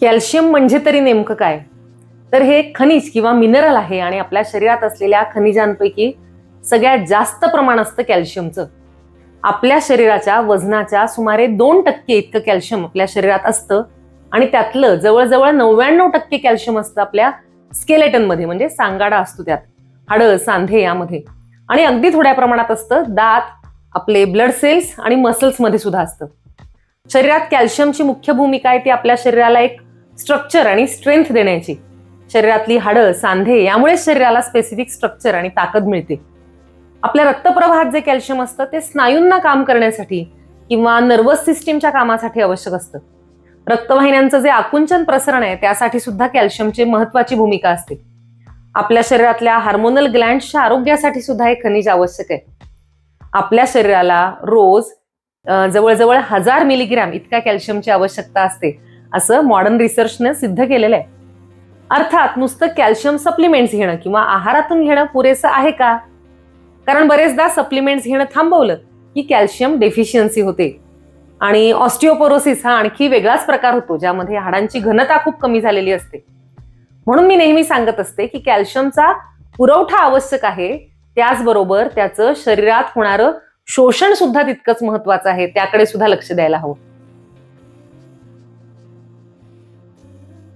Calcium म्हणजे तरी नेमकं काय? तर हे खनिज किंवा मिनरल आहे आणि आपल्या शरीरात असलेल्या खनिजांपैकी सगळ्यात जास्त प्रमाण असतं कॅल्शियमचं. आपल्या शरीराच्या वजनाच्या सुमारे दोन टक्के इतकं कॅल्शियम आपल्या शरीरात असतं आणि त्यातलं जवळजवळ नव्याण्णव टक्के कॅल्शियम असतं आपल्या स्केलेटनमध्ये म्हणजे सांगाडा असतो त्यात. हाडं सांधे यामध्ये. आणि अगदी थोड्या प्रमाणात असतं दात आपले ब्लड सेल्स आणि मसल्समध्ये सुद्धा असतं. शरीरात कॅल्शियमची मुख्य भूमिका आहे ती आपल्या शरीराला एक स्ट्रक्चर आणि स्ट्रेंथ देण्याची. शरीरातली हाडं सांधे यामुळे शरीराला स्पेसिफिक स्ट्रक्चर आणि ताकद मिळते. आपल्या रक्तप्रवाहात जे कॅल्शियम असतं ते स्नायूंना काम करण्यासाठी किंवा नर्वस सिस्टीमच्या कामासाठी आवश्यक असतं. रक्तवाहिन्यांचं जे आकुंचन प्रसरण आहे त्यासाठी सुद्धा कॅल्शियमची महत्वाची भूमिका असते. आपल्या शरीरातल्या हार्मोनल ग्लँडच्या आरोग्यासाठी सुद्धा हे खनिज आवश्यक आहे. आपल्या शरीराला रोज जवळजवळ हजार मिलीग्रॅम इतक्या कॅल्शियमची आवश्यकता असते. असं मॉडर्न रिसर्चनं सिद्ध केलेलं आहे अर्थात नुसतं कॅल्शियम सप्लिमेंट्स घेणं किंवा आहारातून घेणं पुरेसं आहे का? कारण बरेचदा सप्लिमेंट्स घेणं थांबवलं की कॅल्शियम डेफिशियन्सी होते. आणि ऑस्टिओपोरोसिस हा आणखी वेगळाच प्रकार होतो ज्यामध्ये हाडांची घनता खूप कमी झालेली असते. म्हणून मी नेहमी सांगत असते की कॅल्शियमचा पुरवठा आवश्यक आहे. त्याचबरोबर त्याचं शरीरात होणारं शोषण सुद्धा तितकंच महत्वाचं आहे. त्याकडे सुद्धा लक्ष द्यायला हवं.